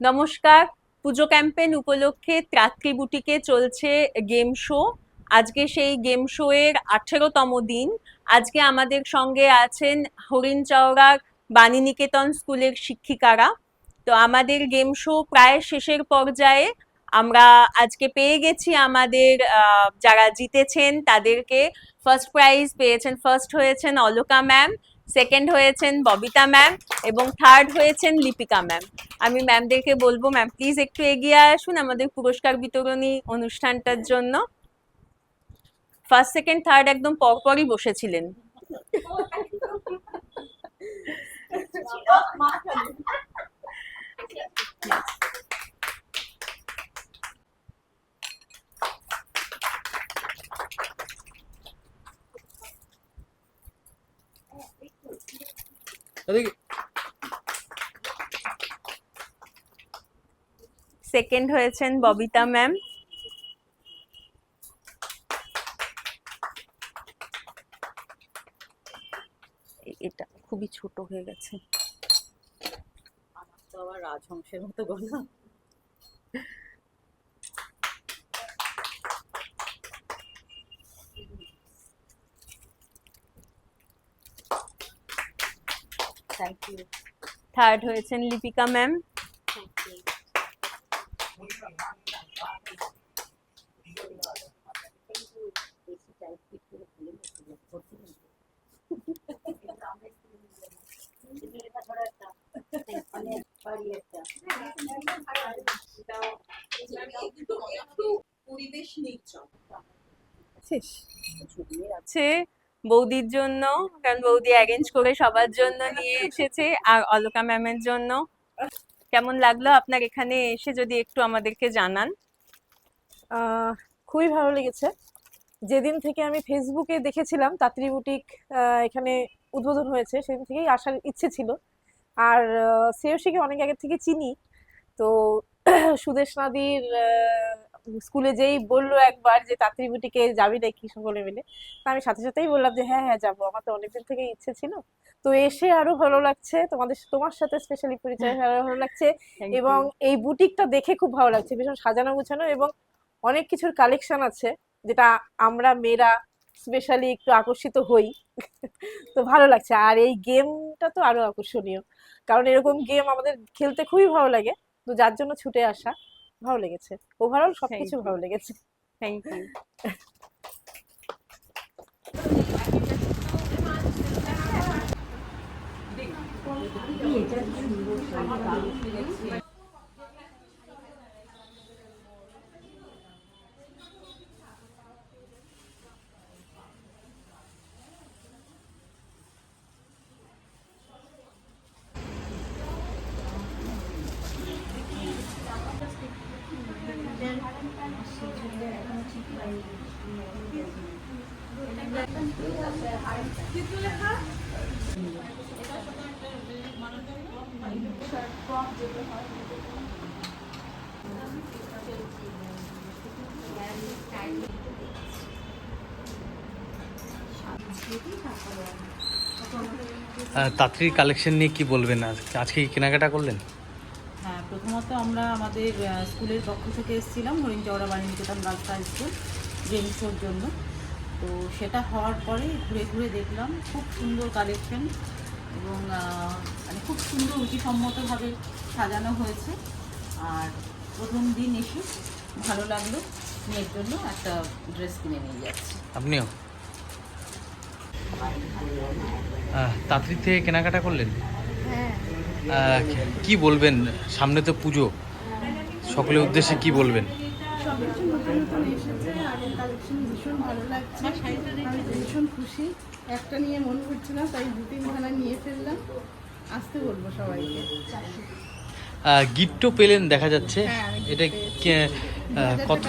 নমস্কার, পুজো ক্যাম্পেন উপলক্ষে ত্রাত্রি বুটিকে চলছে গেম শো। আজকে সেই গেম শো এর আঠেরোতম দিন। আজকে আমাদের সঙ্গে আছেন হরিণ চওড়ার বাণীনিকেতন স্কুলের শিক্ষিকারা। তো আমাদের গেম শো প্রায় শেষের পর্যায়ে। আমরা আজকে পেয়ে গেছি আমাদের যারা জিতেছেন তাদেরকে। ফার্স্ট প্রাইজ পেয়েছেন, ফার্স্ট হয়েছেন অলোকা ম্যাম। সেকেন্ড হয়েছেন ববিতা ম্যাম এবং থার্ড হয়েছেন লিপিকা ম্যাম আমি ম্যামদেরকে বলব ম্যাম প্লিজ একটু এগিয়ে আসুন আমাদের পুরস্কার বিতরণী অনুষ্ঠানটার জন্য। ফার্স্ট সেকেন্ড থার্ড একদম পরপরই বসেছিলেন। এদিকে সেকেন্ড হয়েছেন ববিতা ম্যাম। এটা খুবই ছোট হয়ে গেছে। আমার তো আবার রাজহংসের মতো গলা। থ্যাংক ইউ থার্ড হয়েছেন লিপিকা ম্যাম। নির্জন আছে বৌদির জন্য, কারণ বৌদি অ্যারেঞ্জ করে সবার জন্য নিয়ে এসেছে, আর অলকা ম্যামের জন্য। কেমন লাগল আপনার এখানে এসে, যদি একটু আমাদেরকে জানান? খুবই ভালো লেগেছে। যেদিন থেকে আমি ফেসবুকে দেখেছিলাম, তাঁতরি বুটিক এখানে উদ্বোধন হয়েছে, সেদিন থেকেই আসার ইচ্ছে ছিল। আর শ্রেয়সীকে অনেক আগে থেকে চিনি। তো, সুদেশ নাদির স্কুলে যেই বলল একবার যে তাঁতরি বুটিকে যাবি নাকি সকলে মিলে? তা আমি সাথে সাথেই বললাম যে হ্যাঁ হ্যাঁ যাব। আমার তো অনেকদিন থেকে ইচ্ছে ছিল। তো এসে আরও ভালো লাগছে। তোমাদের তোমার সাথে স্পেশালি পরিচয় আরও ভালো লাগছে এবং এই বুটিকটা দেখে খুব ভালো লাগছে। ভীষণ সাজানো গোছানো এবং অনেক কিছুর কালেকশন আছে যেটা আমরা মেয়েরা স্পেশালি একটু আকর্ষিত হই। তো ভালো লাগছে। আর এই গেমটা তো আরও আকর্ষণীয়। কারণ এরকম গেম আমাদের খেলতে খুবই ভালো লাগে। তো যার জন্য ছুটে আসা। ভালো লেগেছে। ওভারঅল সবকিছু. ভালো লেগেছে। থ্যাংক ইউ তাঁতরির কালেকশন নিয়ে কি বলবেন আজ? আজকে কি কেনাকাটা করলেন? প্রথমত আমরা আমাদের স্কুলের পক্ষ থেকে এসেছিলাম Harin Chaura Bani Niketan girls high school game show জন্য। তো সেটা হওয়ার পরে ঘুরে ঘুরে দেখলাম, খুব সুন্দর কালেকশন এবং মানে খুব সুন্দর রুচিসম্মতভাবে সাজানো হয়েছে। আর প্রথম দিন এসে ভালো লাগল, মেয়ের জন্য একটা ড্রেস কিনে নিয়ে যাচ্ছি। আপনিও? তাঁতরির থেকে কেনাকাটা করলেন? কি বলবেন? সামনে তো পুজো। সকলের উদ্দেশ্যে কি বলবেন? সবকিছু নতুন নতুন এসেছে আগের কালেকশন ভীষণ ভালো লাগছে আমি ভীষণ খুশি। একটা নিয়ে মন করছে না তাই দু তিনখানা নিয়ে ফেললাম। আসতে বলব সবাইকে। গিফটও পেলেন দেখা যাচ্ছে। হ্যাঁ, এটা কত?